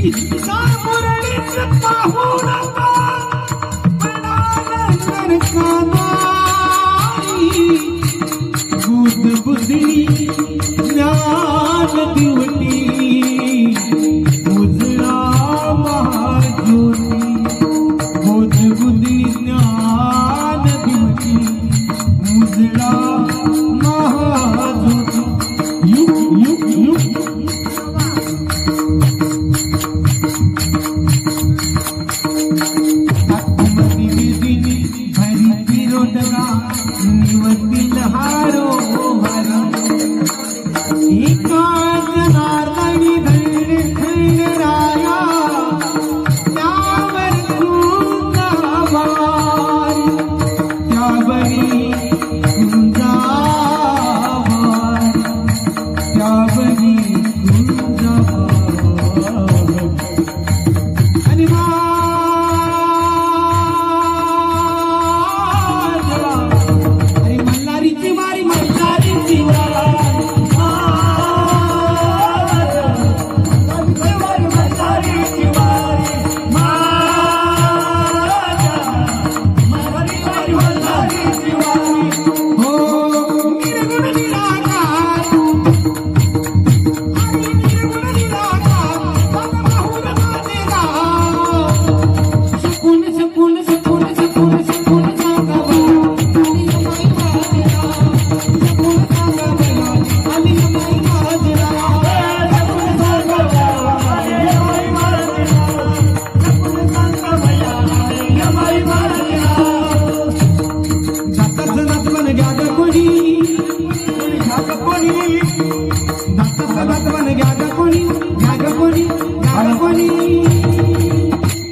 वारी इच्छा मुरळीच पाहू नका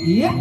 diye.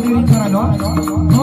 lirik para know?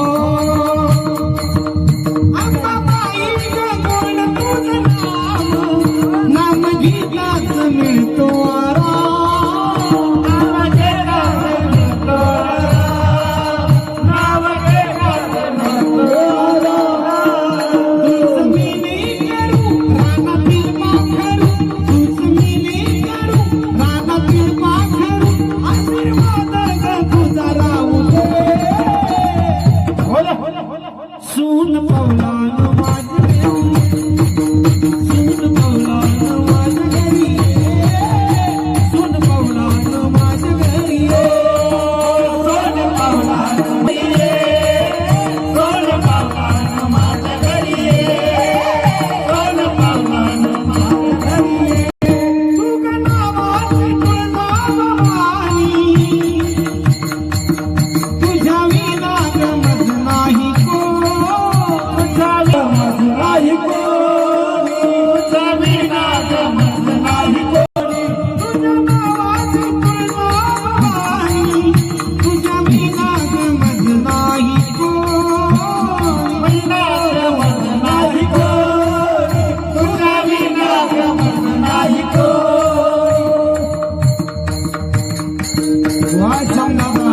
Why don't I?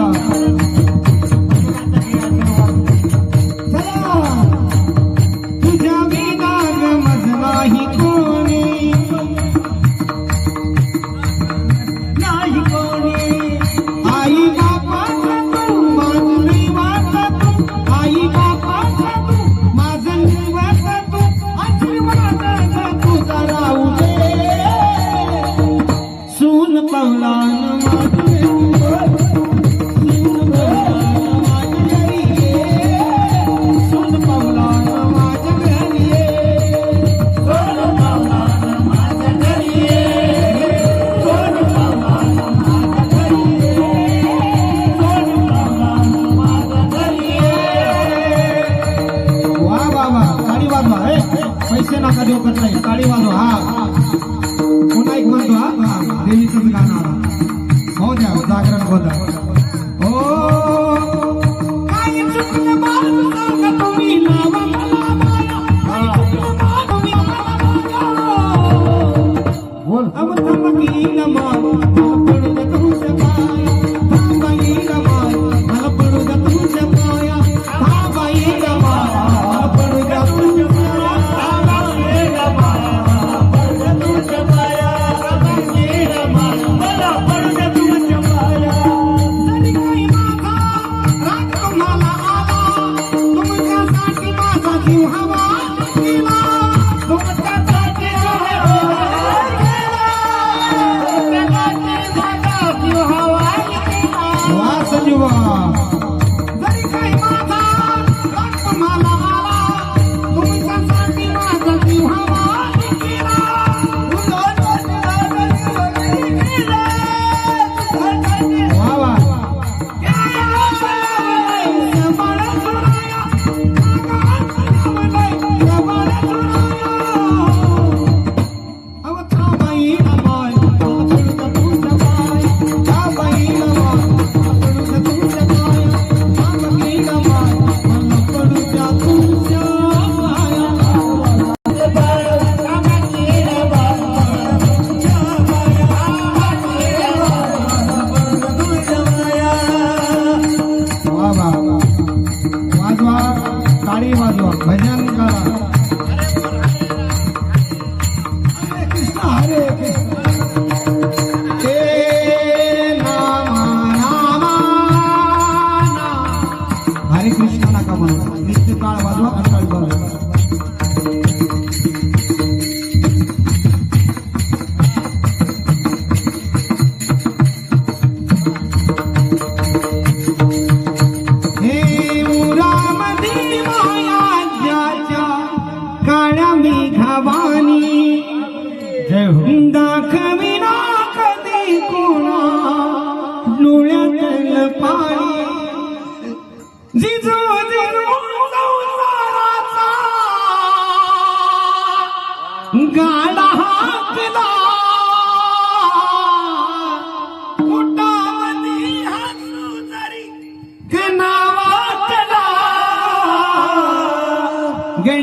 Ramana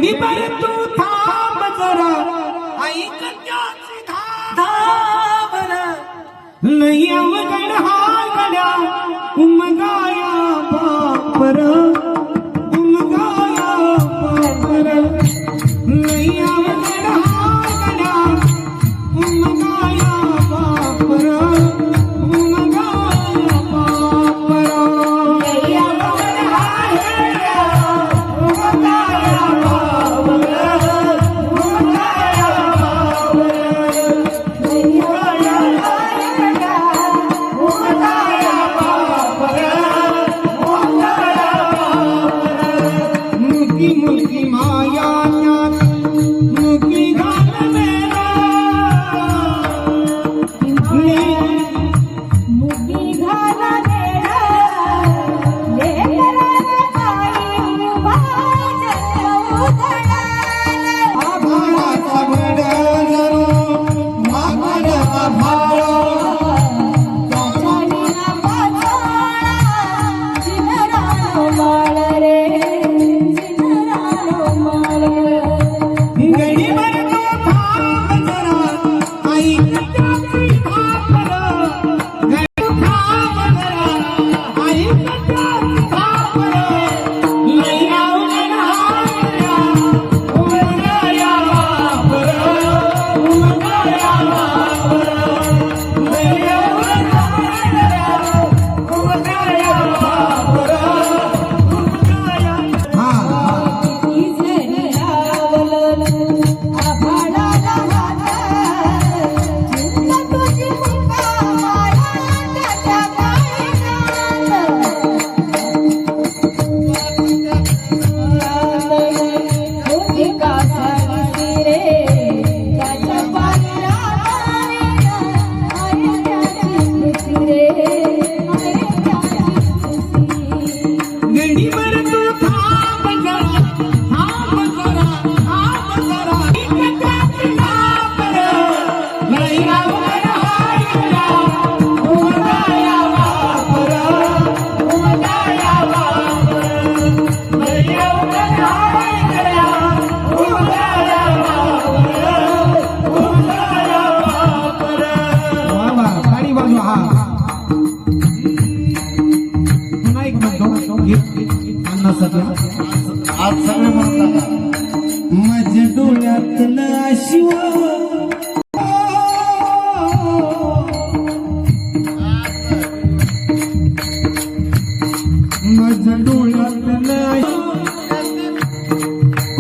पिढी पर तू थांब जरा. आई कन्याची थांब नाही अवघड हा गड्या. उमगाया बापरा.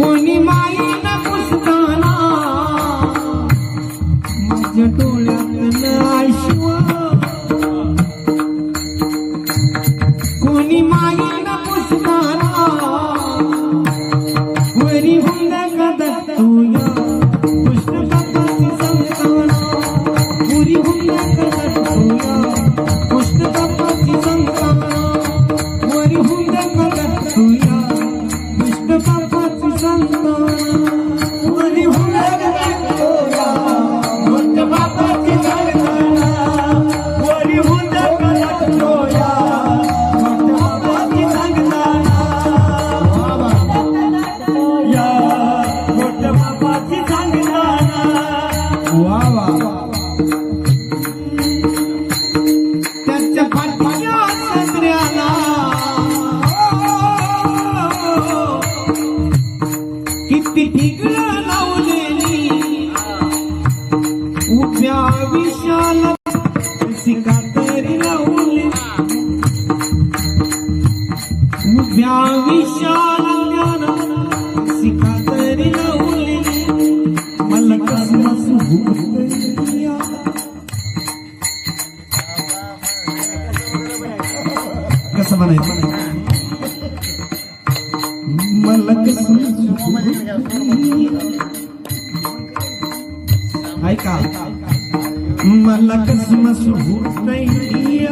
পূর্ণিমায় Oh, from? কিন্তু ঠিকরা ऐका. मला कसमस होत नाही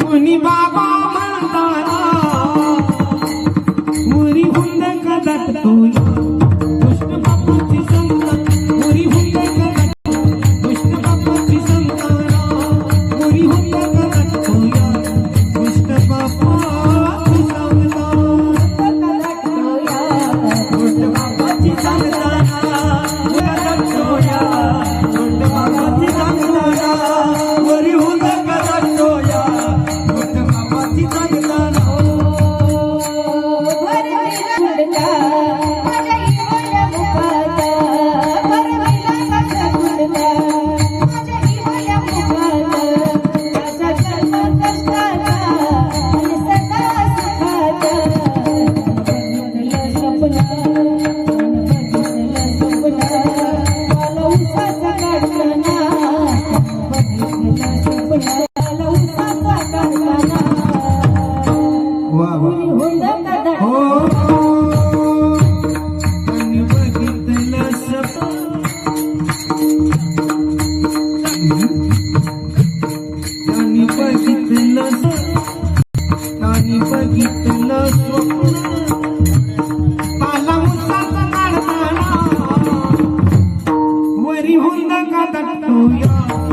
कोणी बाबा म्हणता मुरी हुंद कदट तो 不用